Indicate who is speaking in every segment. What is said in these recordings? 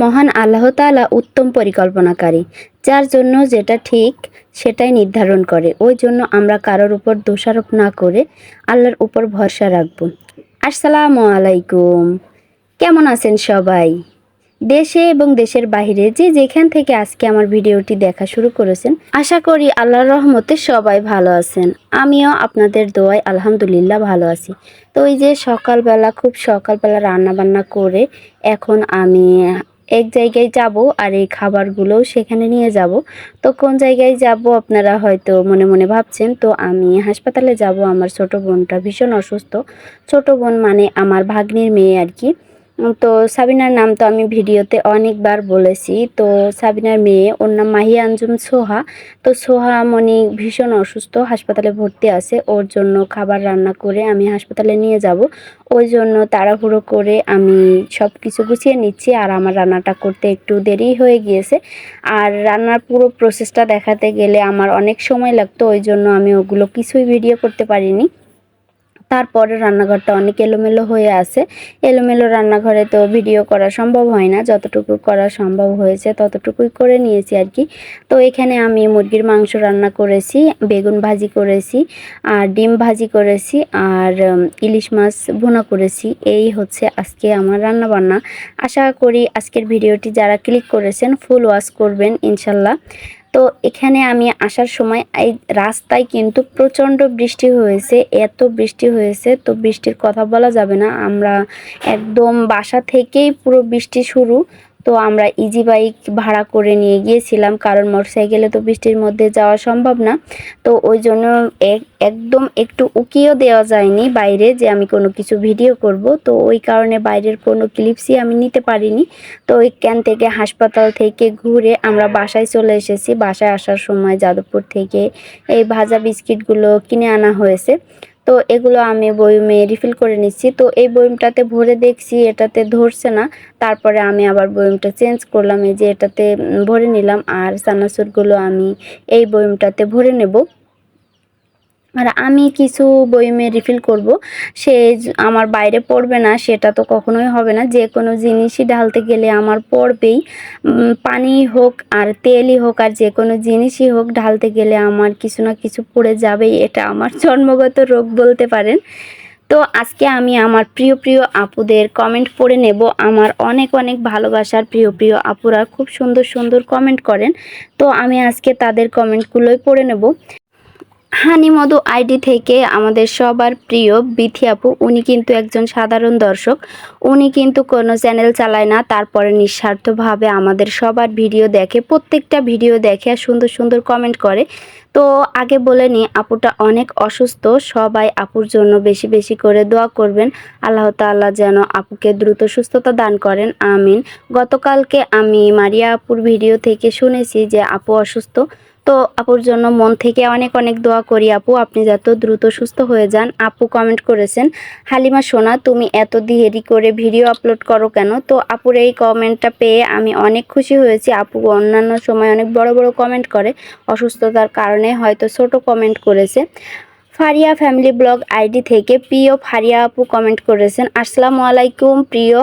Speaker 1: মহান আল্লাহ তাআলা উত্তম পরিকল্পনাকারী, যার জন্য যেটা ঠিক সেটাই নির্ধারণ করে। ওই জন্য আমরা কারোর উপর দোষারোপ না করে আল্লাহর উপর ভরসা রাখব। আসসালামু আলাইকুম। কেমন আছেন সবাই? দেশে এবং দেশের বাইরে যে যেখান থেকে আজকে আমার ভিডিওটি দেখা শুরু করেছেন, আশা করি আল্লাহর রহমতে সবাই ভালো আছেন। আমিও আপনাদের দোয়ায় আলহামদুলিল্লাহ ভালো আছি। তো ওই যে সকালবেলা, খুব সকালবেলা রান্না বান্না করে এখন আমি এক জায়গায় যাব আর এই খাবারগুলো সেখানে নিয়ে যাব। তো কোন জায়গায় যাব আপনারা হয়তো মনে মনে ভাবছেন, তো আমি হাসপাতালে যাব। আমার ছোট বোনটা ভীষণ অসুস্থ। ছোট বোন মানে আমার ভাগ্নির মেয়ে আর কি। তো সাবিনার নাম তো আমি ভিডিওতে অনেকবার বলেছি। তো সাবিনার মেয়ে, ওর নাম মাহিয়া আঞ্জুম সোহা। তো সোহা মনি ভীষণ অসুস্থ, হাসপাতালে ভর্তি আছে। ওর জন্য খাবার রান্না করে আমি হাসপাতালে নিয়ে যাব। ওই জন্য তাড়াহুড়ো করে আমি সব কিছু গুছিয়ে নিচ্ছি আর আমার রান্নাটা করতে একটু দেরি হয়ে গিয়েছে। আর রান্নার পুরো প্রসেসটা দেখাতে গেলে আমার অনেক সময় লাগতো, ওই জন্য আমি ওগুলো কিছুই ভিডিও করতে পারিনি। তারপরে রান্নাঘরটা অনেক এলোমেলো হয়ে আছে। এলোমেলো রান্নাঘরে তো ভিডিও করা সম্ভব হয় না। যতটুকু করা সম্ভব হয়েছে ততটুকুই করে নিয়েছি আর কি। তো এখানে আমি মুরগির মাংস রান্না করেছি, বেগুন ভাজি করেছি, আর ডিম ভাজি করেছি, আর ইলিশ মাছ ভুনা করেছি। এই হচ্ছে আজকে আমার রান্না বান্না আশা করি আজকের ভিডিওটি যারা ক্লিক করেছেন ফুল ওয়াশ করবেন, ইনশাল্লাহ। তো এখানে আমি আসার সময় এই রাস্তায় কিন্তু প্রচণ্ড বৃষ্টি হয়েছে, এত বৃষ্টি হয়েছে, তো বৃষ্টির কথা বলা যাবে না। আমরা একদম বাসা থেকেই পুরো বৃষ্টি শুরু। তো আমরা ইজি বাইক ভাড়া করে নিয়ে গিয়েছিলাম, কারণ মোটরসাইকেলে তো বৃষ্টির মধ্যে যাওয়া সম্ভব না। তো ওই জন্য এক- একদম একটু উকিও দেওয়া যায়নি বাইরে যে আমি কোনো কিছু ভিডিও করব। তো ওই কারণে বাইরের কোনো ক্লিপসই আমি নিতে পারিনি। তো ওইখান থেকে হাসপাতাল থেকে ঘুরে আমরা বাসায় চলে এসেছি। বাসায় আসার সময় যাদবপুর থেকে এই ভাজা বিস্কিটগুলো কিনে আনা হয়েছে। তো এগুলো আমি বয়মে রিফিল করে নিচ্ছি। তো এই বয়মটাতে ভরে দেখছি, এটাতে ধরছে না। তারপরে আমি আবার বয়ুমটা চেঞ্জ করলাম, এই যে এটাতে ভরে নিলাম। আর সানাসুরগুলো আমি এই বয়মটাতে ভরে নেব। আর আমি কিছু বইমে রিফিল করব। সে আমার বাইরে পড়বে না, সেটা তো কখনোই হবে না। যে কোনো জিনিসই ঢালতে গেলে আমার পড়বেই। পানি হোক আর তেলই হোক আর যে কোনো জিনিসই হোক, ঢালতে গেলে আমার কিছু না কিছু পড়ে যাবেই। এটা আমার জন্মগত রোগ বলতে পারেন। তো আজকে আমি আমার প্রিয় প্রিয় আপুদের কমেন্ট পড়ে নেব। আমার অনেক অনেক ভালোবাসার প্রিয় প্রিয় আপুরা খুব সুন্দর সুন্দর কমেন্ট করেন। তো আমি আজকে তাদের কমেন্টগুলোই পড়ে নেব। হানি মধু আইডি থেকে আমাদের সবার প্রিয় বিথি আপু, উনি কিন্তু একজন সাধারণ দর্শক। উনি কিন্তু কোনো চ্যানেল চালায় না, তারপরে নিঃস্বার্থভাবে আমাদের সবার ভিডিও দেখে, প্রত্যেকটা ভিডিও দেখে আর সুন্দর সুন্দর কমেন্ট করে। তো আগে বলে নিই আপুটা অনেক অসুস্থ, সবাই আপুর জন্য বেশি বেশি করে দোয়া করবেন। আল্লাহ তাআলা যেন আপুকে দ্রুত সুস্থতা দান করেন, আমিন। গতকালকে আমি মারিয়া আপুর ভিডিও থেকে শুনেছি যে আপু অসুস্থ। তো আপুর জন্য মন থেকে অনেক অনেক দোয়া করি, আপু। আপনি যত দ্রুত সুস্থ হয়ে যান, আপু কমেন্ট করেছেন, হালিমা, সোনা, তুমি এত দেরি করে ভিডিও আপলোড করো কেন? তো আপুর এই কমেন্টটা পেয়ে আমি অনেক খুশি হয়েছি। আপু অন্যান্য সময় অনেক বড় বড় কমেন্ট করে, অসুস্থতার কারণে হয়তো ছোট কমেন্ট করেছে। ফারিয়া ফ্যামিলি ব্লগ আইডি থেকে প্রিয় ফারিয়া আপু কমেন্ট করেছেন, আসসালামু আলাইকুম, প্রিয়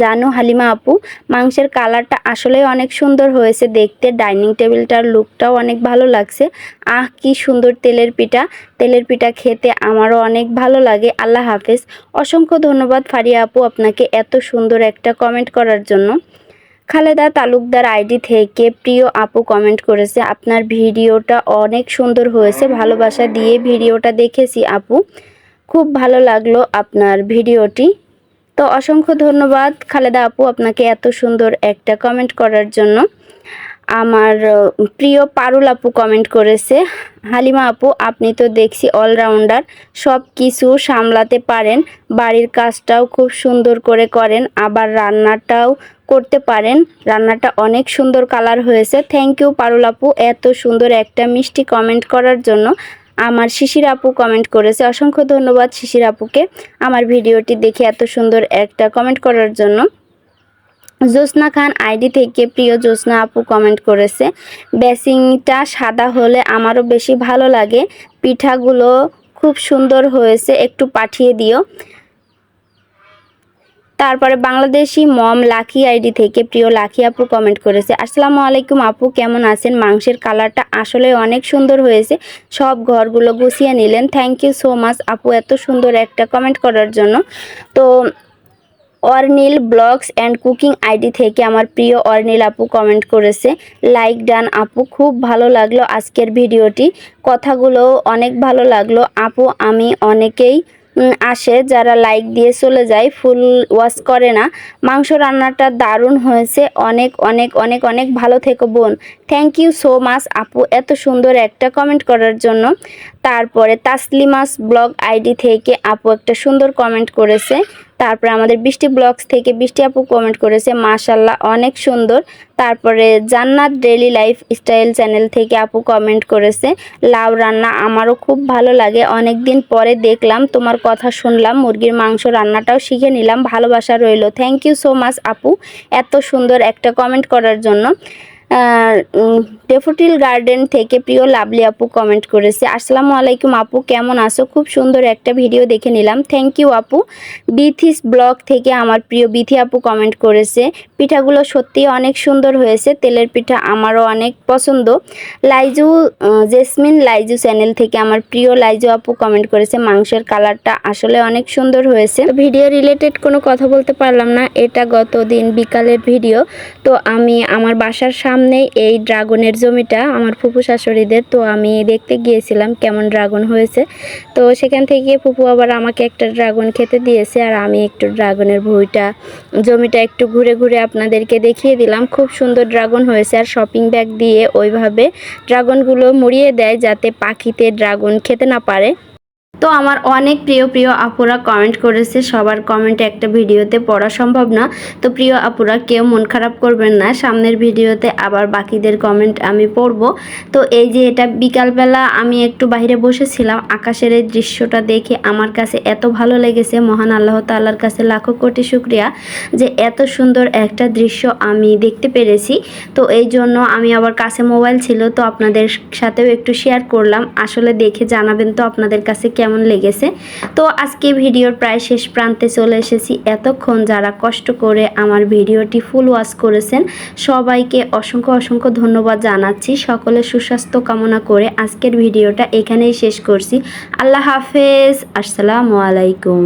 Speaker 1: জানু হালিমা আপু, মাংসের কালারটা আসলেই অনেক সুন্দর হয়েছে দেখতে, ডাইনিং টেবিলটার লুকটাও অনেক ভালো লাগছে। আহ, কি সুন্দর তেলের পিঠা। তেলের পিঠা খেতে আমারও অনেক ভালো লাগে। আল্লাহ হাফেজ। অসংখ্য ধন্যবাদ ফারিয়া আপু আপনাকে এত সুন্দর একটা কমেন্ট করার জন্য। খালেদা তালুকদার আইডি থেকে প্রিয় আপু কমেন্ট করেছে, আপনার ভিডিওটা অনেক সুন্দর হয়েছে, ভালোবাসা দিয়ে ভিডিওটা দেখেছি আপু। খুব ভালো লাগল আপনার ভিডিওটি। তো অসংখ্য ধন্যবাদ, খালেদা আপু, আপনাকে এত সুন্দর একটা কমেন্ট করার জন্য। আমার প্রিয় পারুল আপু কমেন্ট করেছে, হালিমা আপু, আপনি তো দেখছি অলরাউন্ডার সব কিছু সামলাতে পারেন, বাড়ির কাজটাও খুব সুন্দর করে করেন, আবার রান্নাটাও করতে পারেন, রান্নাটা অনেক সুন্দর কালার হয়েছে। থ্যাংক ইউ পারুল আপু, এত সুন্দর একটা মিষ্টি কমেন্ট করার জন্য। আমার শিশির আপু কমেন্ট করেছে। অসংখ্য ধন্যবাদ শিশির আপুকে আমার ভিডিওটি দেখে এত সুন্দর একটা কমেন্ট করার জন্য। জ্যোৎস্না খান আইডি থেকে প্রিয় জ্যোৎস্না আপু কমেন্ট করেছে, বেসিংটা সাদা হলে আমারও বেশি ভালো লাগে। পিঠাগুলো খুব সুন্দর হয়েছে, একটু পাঠিয়ে দিও। তারপরে বাংলাদেশি মম লাকি আইডি থেকে প্রিয় লাকি আপু কমেন্ট করেছে, আসসালামু আলাইকুম আপু, কেমন আছেন? মাংসের কালারটা আসলে অনেক সুন্দর হয়েছে। সব ঘরগুলো গুছিয়ে নিলেন। থ্যাংক ইউ সো মাচ আপু এত সুন্দর একটা কমেন্ট করার জন্য। তো Arnil blogs and cooking ID থেকে আমার প্রিয় অর্নিল আপু কমেন্ট করেছে, লাইক ডান আপু, খুব ভালো লাগল আজকের ভিডিওটি। কথাগুলো অনেক ভালো লাগল। আপু, আমি অনেকেই আসে, যারা লাইক দিয়ে চলে যায়, ফুল ওয়াশ করে না। মাংস রান্নাটা দারুণ হয়েছে। অনেক অনেক অনেক অনেক ভালো থেকো বোন। থ্যাংক ইউ সো মাচ আপু এত সুন্দর একটা কমেন্ট করার জন্য। তারপরে তাসলিমাস ব্লগ আইডি থেকে আপু একটা সুন্দর কমেন্ট করেছে। তারপরে আমাদের বৃষ্টি ব্লগস থেকে বৃষ্টি আপু কমেন্ট করেছে মাশাল্লাহ অনেক সুন্দর। তারপরে জান্নাত ডেইলি লাইফ স্টাইল চ্যানেল থেকে আপু কমেন্ট করেছে, লাউ রান্না আমারও খুব ভালো লাগে অনেক দিন পরে দেখলাম, তোমার কথা শুনলাম, মুরগির মাংস রান্নাটাও শিখে নিলাম, ভালোবাসা রইল। থ্যাংক ইউ সো মাচ আপু, এত সুন্দর একটা কমেন্ট করার জন্য। ডেফোটিল গার্ডেন থেকে প্রিয় লাভলি আপু কমেন্ট করেছে, আসসালামু আলাইকুম আপু, কেমন আছো? খুব সুন্দর একটা ভিডিও দেখে নিলাম। থ্যাংক ইউ আপু। বিথিস ব্লগ থেকে আমার প্রিয় বিথি আপু কমেন্ট করেছে, পিঠাগুলো সত্যি অনেক সুন্দর হয়েছে, তেলের পিঠা আমারও অনেক পছন্দ। লাইজু জেসমিন লাইজু চ্যানেল থেকে আমার প্রিয় লাইজু আপু কমেন্ট করেছে, মাংসের কালারটা আসলে অনেক সুন্দর হয়েছে। ভিডিও রিলেটেড কোনো কথা বলতে পারলাম না, এটা গত দিন বিকালের ভিডিও তো আমি আমার বাসার সামনে এই ড্রাগনের জমিটা আমার ফুপু শাশুড়িদের, তো আমি দেখতে গিয়েছিলাম কেমন ড্রাগন হয়েছে। তো সেখান থেকে ফুপু আবার আমাকে একটা ড্রাগন খেতে দিয়েছে আর আমি একটু ড্রাগনের ভুঁইটা, জমিটা একটু ঘুরে ঘুরে আপনাদেরকে দেখিয়ে দিলাম। খুব সুন্দর ড্রাগন হয়েছে আর শপিং ব্যাগ দিয়ে ওইভাবে ড্রাগনগুলো মুড়িয়ে দেয় যাতে পাখিতে ড্রাগন খেতে না পারে। তো আমার অনেক প্রিয় প্রিয় আপুরা কমেন্ট করেছে, সবার কমেন্ট একটা ভিডিওতে পড়া সম্ভব না। তো প্রিয় আপুরা, কেউ মন খারাপ করবেন না, সামনের ভিডিওতে আবার বাকিদের কমেন্ট আমি পড়ব। তো এই যে এটা বিকালবেলা আমি একটু বাইরে বসেছিলাম, আকাশের এই দৃশ্যটা দেখে আমার কাছে এত ভালো লেগেছে, মহান আল্লাহ তাল্লার কাছে লাখো কোটি শুক্রিয়া যে এত সুন্দর একটা দৃশ্য আমি দেখতে পেরেছি। তো এই জন্য আমি আবার কাছে মোবাইল ছিল, তো আপনাদের সাথেও একটু শেয়ার করলাম। আসলে দেখে জানাবেন তো আপনাদের কাছে কেমন লেগেছে? তো আজকে ভিডিওর প্রায় শেষ প্রান্তে চলে এসেছি। এতক্ষণ যারা কষ্ট করে আমার ভিডিওটি ফুল ওয়াচ করেছেন, সবাইকে অসংখ্য অসংখ্য ধন্যবাদ জানাচ্ছি। সকলে সুস্বাস্থ্য কামনা করে আজকের ভিডিওটা এখানেই শেষ করছি। আল্লাহ হাফেজ। আসসালামু আলাইকুম।